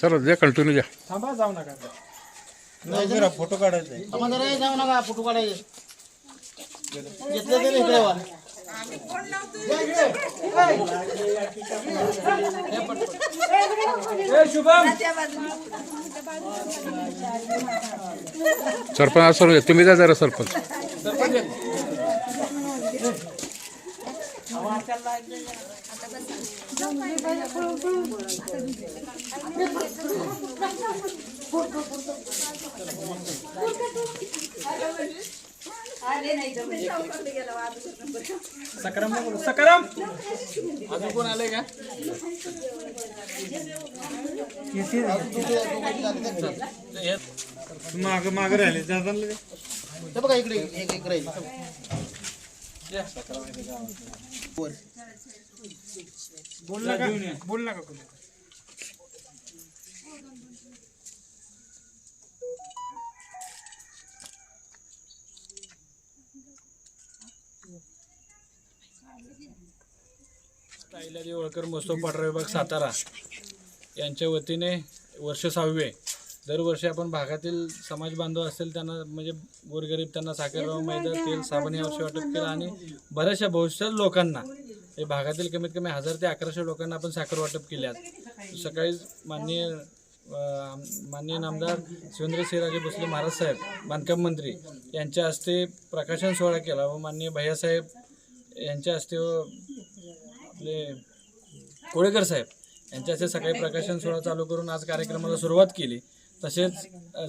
चला द्या कंटिन्यू द्या थांबा जाऊ नका. जरा फोटो काढायचा. आहे हे जाऊ नका फोटो काढायचे. घेतले तरी इकडे वा शुभम. सरपंच असं तुम्ही द्या जरा सरपंच. सकरम बोलू सकरम! अजून कोण आलंय का? माग माग राहिले. जातात हे बघा इकडे एक एक राहील. बोल नका बोल नका कोणी? ताईला देवळकर महोत्सव पाटरा विभाग सातारा. यांच्या वतीने वर्ष सहावे. दरवर्षी आपण भागातील समाज बांधव असतील त्यांना म्हणजे गोरगरीब त्यांना साखर मैदा तेल साबण या वर्षी वाटप केलं आणि बऱ्याचशा बहुशा लोकांना हे भागातील कमीत कमी हजार ते अकराशे लोकांना आपण साखर वाटप केले आहेत सकाळी माननीय माननीय नामदार शिवेंद्र सिंहराजे भोसले महाराज साहेब बांधकाम मंत्री यांच्या हस्ते प्रकाशन सोहळा केला व माननीय भैयासाहेब यांच्या हस्ते व आपले कोळेकर साहेब यांच्या हस्ते सकाळी प्रकाशन सोहळा चालू करून आज कार्यक्रमाला सुरुवात केली. तसेच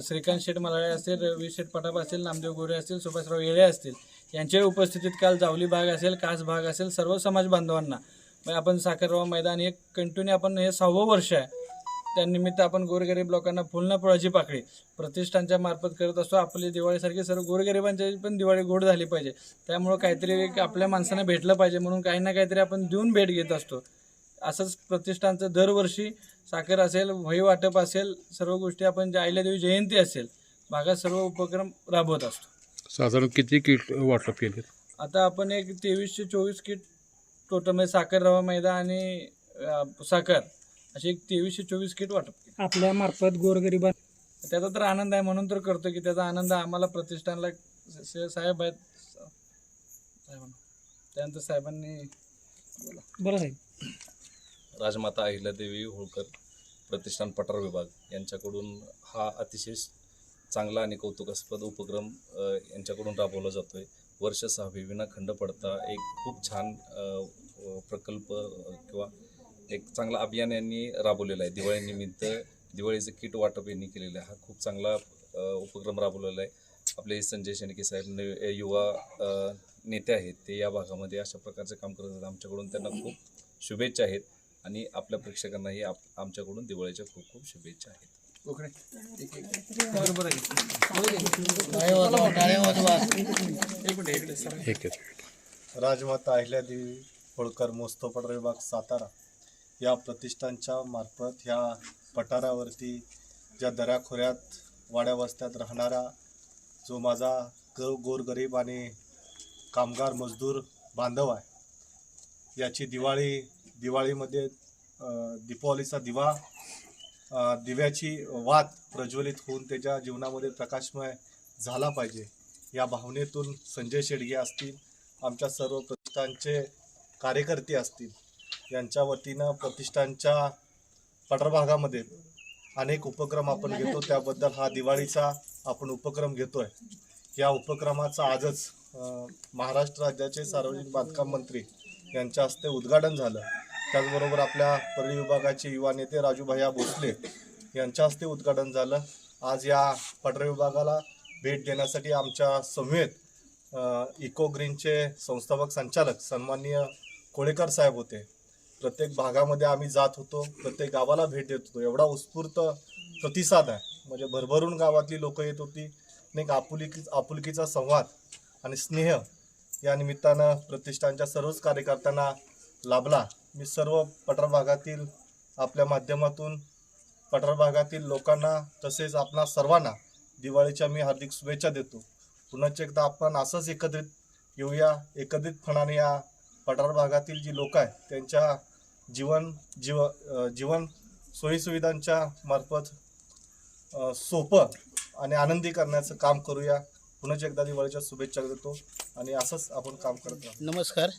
श्रीकांत शेठ मलाळे असतील रवी शेठ पटाप असतील नामदेव गोरे असतील सुभाषराव येळे असतील यांच्या उपस्थितीत काल जावली भाग असेल कास भाग असेल सर्व समाज बांधवांना. मग आपण साखरवा मैदान हे कंटिन्यू आपण हे सहावं वर्ष आहे. त्यानिमित्त आपण गोरगरीब लोकांना फुलना फळाची पाकळी प्रतिष्ठानच्या मार्फत करत असतो. आपली दिवाळीसारखी सर्व गोरगरिबांची पण दिवाळी गोड झाली पाहिजे. त्यामुळं काहीतरी एक आपल्या माणसांना भेटलं पाहिजे म्हणून काही ना काहीतरी आपण देऊन भेट घेत असतो. असंच प्रतिष्ठानचं दरवर्षी साखर असेल वही वाटप असेल सर्व गोष्टी आपण ज्या आईल्या देवी जयंती असेल भागात सर्व उपक्रम राबवत असतो. साधारण किती किट वाटप केले आता आपण एक तेवीसशे चोवीस किट टोटल म्हणजे साखर रवा मैदा आणि अं, साखर अशी एक तेवीसशे चोवीस किट वाटप केली. आपल्या मार्फत गोरगरिबा त्याचा तर आनंद आहे म्हणून तर करतो की त्याचा आनंद आम्हाला प्रतिष्ठानला स- साहेब आहेत. साहेबांना. त्यानंतर साहेबांनी बोला साहेब. राजमाता अहिल्यादेवी होळकर प्रतिष्ठान पठार विभाग यांच्याकडून हा अतिशय चांगला आणि कौतुकास्पद उपक्रम यांच्याकडून राबवला जातो आहे वर्ष सहावी विना खंड पडता एक खूप छान प्रकल्प किंवा एक चांगला अभियान यांनी राबवलेला आहे. दिवाळीनिमित्त दिवाळीचं किट वाटप यांनी केलेलं आहे. हा खूप चांगला उपक्रम राबवलेला आहे. आपले संजय शेणके साहेब युवा नेते आहेत ते या भागामध्ये अशा प्रकारचं काम करत आहेत. आमच्याकडून त्यांना खूप शुभेच्छा आहेत आणि आपल्या प्रेक्षकांनाही आप आमच्याकडून दिवाळीच्या खूप खूप शुभेच्छा आहेत. राजमाता अहिल्यादेवी होळकर मोस्तोपड विभाग सातारा. या प्रतिष्ठानच्या मार्फत ह्या पठारावरती ज्या दऱ्याखोऱ्यात वाड्या वस्त्यात राहणारा जो माझा ग गोरगरीब आणि कामगार मजदूर बांधव आहे याची दिवाळी दिवाळीमध्ये दीपावलीचा दिवा दिव्याची वात प्रज्वलित होऊन त्याच्या जीवनामध्ये प्रकाशमय झाला पाहिजे. या भावनेतून संजय शेडगे असतील आमच्या सर्व प्रतिष्ठानचे कार्यकर्ते असतील यांच्या वतीनं प्रतिष्ठानच्या पटरभागामध्ये अनेक उपक्रम आपण घेतो. त्याबद्दल हा दिवाळीचा आपण उपक्रम घेतोय. या उपक्रमाचा आजच महाराष्ट्र राज्याचे सार्वजनिक बांधकाम मंत्री यांच्या हस्ते उद्घाटन झालं. त्याचबरोबर आपल्या परळी विभागाचे युवा नेते राजूभाया भोसले यांच्या हस्ते उद्घाटन झालं. आज या पठार विभागाला भेट देण्यासाठी आमच्या समवेत इको ग्रीनचे संस्थापक संचालक सन्माननीय कोळेकर साहेब होते. प्रत्येक भागामध्ये आम्ही जात होतो प्रत्येक गावाला भेट देत होतो. एवढा उत्स्फूर्त प्रतिसाद आहे. म्हणजे भरभरून गावातली लोक येत होती. आणि एक आपुलकी आपुलकीचा संवाद आणि स्नेह या निमित्तानं प्रतिष्ठानच्या सर्वच कार्यकर्त्यांना लाभला. मी सर्व पठार भागातील आपल्या माध्यमातून पठार भागातील लोकांना तसेच आपणा सर्वांना दिवाळीच्या मी हार्दिक शुभेच्छा देतो. पुन्हा एकदा आपण असंच एकत्रित येऊया. एकत्रितपणाने या पठार भागातील जी लोक आहेत त्यांच्या जीवन जीव जीवन सोयीसुविधांच्या मार्फत सोपं आणि आनंदी करण्याचं काम करूया. पुन्हा एकदा दिवाळीच्या शुभेच्छा देतो आणि असंच आपण काम करत नमस्कार.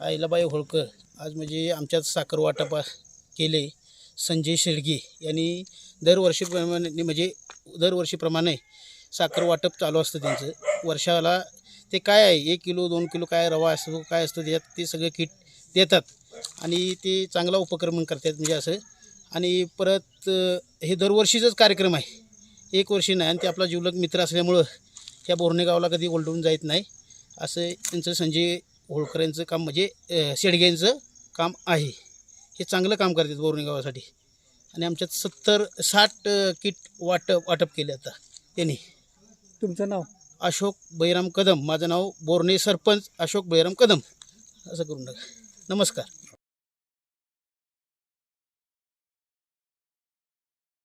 आईलाबाई होळकर. आज म्हणजे आमच्यात साखर वाटप केले. संजय शेळगे यांनी दरवर्षीप्रमाणे म्हणजे दरवर्षीप्रमाणे साखर वाटप चालू असतं त्यांचं. वर्षाला ते काय आहे? एक किलो दोन किलो काय रवा असतो काय असतो त्याच्यात ते सगळं किट देतात. आणि ते चांगला उपक्रम करतात म्हणजे असं. आणि परत हे दरवर्षीचाच कार्यक्रम आहे. एक वर्षी नाही आणि ते आपला जिवलग मित्र असल्यामुळं त्या बोरणेगावला कधी ओलडून जायत नाही. असं त्यांचं संजय होळकर यांचं काम म्हणजे अ, शेडगे यांचं काम आहे. हे चांगलं काम करतात बोर्णे गावासाठी. आणि आमच्यात सत्तर साठ किट वाटप वाटप केले आता त्यांनी तुमचं नाव? अशोक बैराम कदम. माझं नाव बोर्णे सरपंच अशोक बैराम कदम. असं करून टाका. नमस्कार.